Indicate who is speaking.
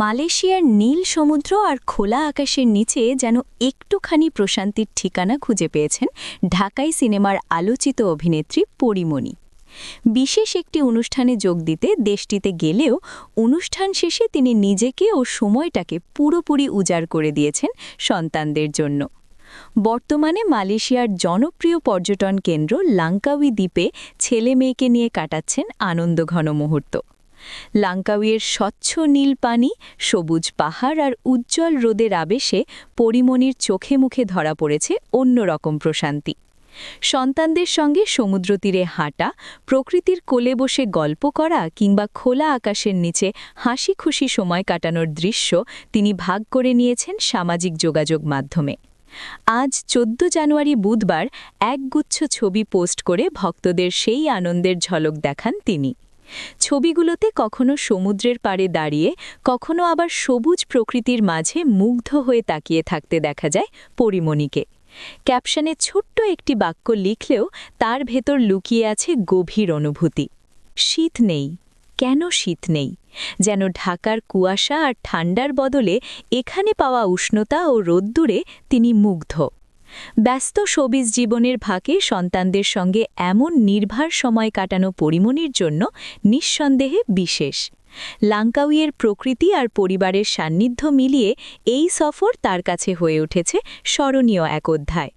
Speaker 1: মালয়েশিয়ার নীল সমুদ্র আর খোলা আকাশের নিচে যেন একটুখানি প্রশান্তির ঠিকানা খুঁজে পেয়েছেন ঢাকাই সিনেমার আলোচিত অভিনেত্রী পরিমণি। বিশেষ একটি অনুষ্ঠানে যোগ দিতে দেশটিতে গেলেও অনুষ্ঠান শেষে তিনি নিজেকে ও সময়টাকে পুরোপুরি উজাড় করে দিয়েছেন সন্তানদের জন্য। বর্তমানে মালয়েশিয়ার জনপ্রিয় পর্যটন কেন্দ্র লাঙ্কাউই দ্বীপে ছেলে মেয়েকে নিয়ে কাটাচ্ছেন আনন্দঘন মুহূর্ত। লাঙ্কাউইয়ের স্বচ্ছ নীল পানি সবুজ পাহাড় আর উজ্জ্বল রোদের আবেশে পরিমণির চোখে মুখে ধরা পড়েছে অন্যরকম প্রশান্তি। সন্তানদের সঙ্গে সমুদ্র তীরে হাঁটা, প্রকৃতির কোলে বসে গল্প করা কিংবা খোলা আকাশের নিচে হাসি খুশি সময় কাটানোর দৃশ্য তিনি ভাগ করে নিয়েছেন সামাজিক যোগাযোগ মাধ্যমে। আজ চোদ্দ জানুয়ারি বুধবার একগুচ্ছ ছবি পোস্ট করে ভক্তদের সেই আনন্দের ঝলক দেখান তিনি। ছবিগুলোতে কখনো সমুদ্রের পাড়ে দাঁড়িয়ে, কখনো আবার সবুজ প্রকৃতির মাঝে মুগ্ধ হয়ে তাকিয়ে থাকতে দেখা যায় পরিমণিকে। ক্যাপশনে ছোট্ট একটি বাক্য লিখলেও তার ভেতর লুকিয়ে আছে গভীর অনুভূতি। শীত নেই। কেন শীত নেই? যেন ঢাকার কুয়াশা আর ঠান্ডার বদলে এখানে পাওয়া উষ্ণতা ও রোদ্দুরে তিনি মুগ্ধ। ব্যস্ত শোবিজ জীবনের ভাগে সন্তানদের সঙ্গে এমন নির্ভার সময় কাটানো পরিমণির জন্য নিঃসন্দেহে বিশেষ। লাঙ্কাউয়ের প্রকৃতি আর পরিবারের সান্নিধ্য মিলিয়ে এই সফর তার কাছে হয়ে উঠেছে স্মরণীয় এক অধ্যায়।